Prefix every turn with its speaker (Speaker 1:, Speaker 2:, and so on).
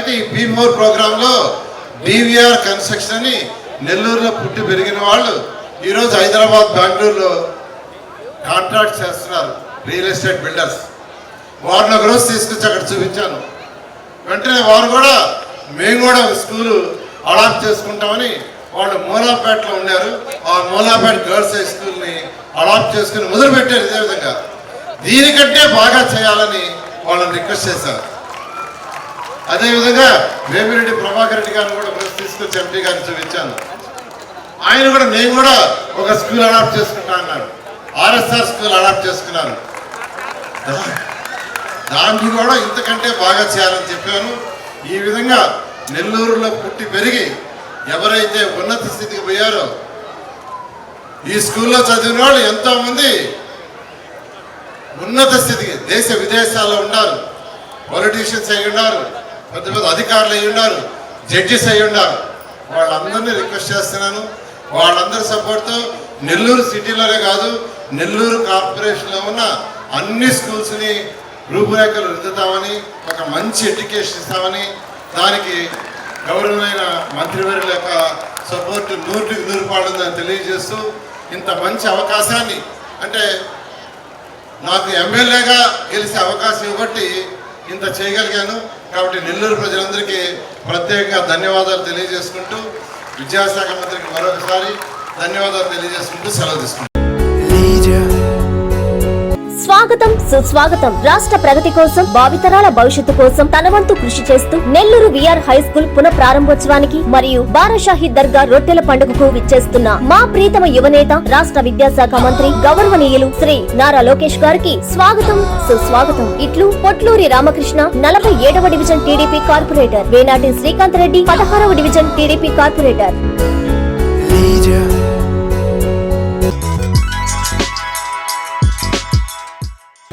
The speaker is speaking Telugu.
Speaker 1: కాబట్టి పీ ఫోర్ ప్రోగ్రాంలో డివిఆర్ కన్స్ట్రక్షన్ అని నెల్లూరులో పుట్టి పెరిగిన వాళ్ళు ఈరోజు హైదరాబాద్ బెంగళూరులో కాంట్రాక్ట్ చేస్తున్నారు రియల్ ఎస్టేట్ బిల్డర్స్. వారిని ఒకరోజు తీసుకొచ్చి అక్కడ చూపించాను. వెంటనే వారు కూడా మేము కూడా స్కూలు అడాప్ట్ చేసుకుంటామని వాళ్ళు మూలాపేటలో ఉన్నారు. ఆ మూలాపేట గర్ల్స్ హై స్కూల్ని అడాప్ట్ చేసుకుని మొదలుపెట్టారు ఇదే విధంగా. దీనికంటే బాగా చేయాలని వాళ్ళని రిక్వెస్ట్ చేశారు. అదేవిధంగా వేమిరెడ్డి ప్రభాకర్ రెడ్డి గారిని కూడా ప్రెస్ తీసుకొచ్చి ఎంపీ గారిని చూపించాను. ఆయన కూడా నేను కూడా ఒక స్కూల్ అడాప్ట్ చేసుకుంటా అన్నారు ఆర్ఎస్ఆర్ స్కూల్ అడాప్ట్ చేసుకున్నారు దాన్ని కూడా ఇంతకంటే బాగా చేయాలని చెప్పాను. ఈ విధంగా నెల్లూరులో పుట్టి పెరిగి ఎవరైతే ఉన్నత స్థితికి పోయారో ఈ స్కూల్లో చదివిన వాళ్ళు ఎంతోమంది ఉన్నత స్థితికి దేశ విదేశాల్లో ఉన్నారు. పొలిటీషియన్స్ అయి ఉన్నారు. పెద్ద పెద్ద అధికారులు అయి ఉన్నారు జడ్జెస్ అయి ఉన్నారు. వాళ్ళందరినీ రిక్వెస్ట్ చేస్తున్నాను. వాళ్ళందరి సపోర్ట్తో నెల్లూరు సిటీలోనే కాదు నెల్లూరు కార్పొరేషన్లో ఉన్న అన్ని స్కూల్స్ని రూపురేఖలు రుద్దుతామని ఒక మంచి ఎడ్యుకేషన్ ఇస్తామని దానికి గౌరవమైన మంత్రివర్యుల యొక్క సపోర్ట్ నూటికి నూరు పాడుందని తెలియజేస్తూ ఇంత మంచి అవకాశాన్ని అంటే నాకు ఎమ్మెల్యేగా గెలిచే అవకాశం ఇవ్వబట్టి ఇంత చేయగలిగాను. కాబట్టి నెల్లూరు ప్రజలందరికీ ప్రత్యేకంగా ధన్యవాదాలు తెలియజేసుకుంటూ విద్యాశాఖ మంత్రికి మరొకసారి ధన్యవాదాలు తెలియజేసుకుంటూ సెలవు తీసుకుంటాను
Speaker 2: స్వాగతం సుస్వాగతం. రాష్ట్ర ప్రగతి కోసం భావితరాల భవిష్యత్తు కోసం తనవంతు కృషి చేస్తూ నెల్లూరు విఆర్ హై స్కూల్ పునః ప్రారంభోత్సవానికి మరియు బారాషాహి దర్గా రొట్టెల పండుగకు విచ్చేస్తున్న మా ప్రీతమ యువనేత రాష్ట్ర విద్యాశాఖ మంత్రి గౌరవనీయులు శ్రీ నారా లోకేష్ గారికి స్వాగతం సుస్వాగతం. ఇట్లు పొట్లూరి రామకృష్ణ నలభై ఏడవ division TDP corporator. Venati Srikanth Reddy పదహారవ division TDP corporator.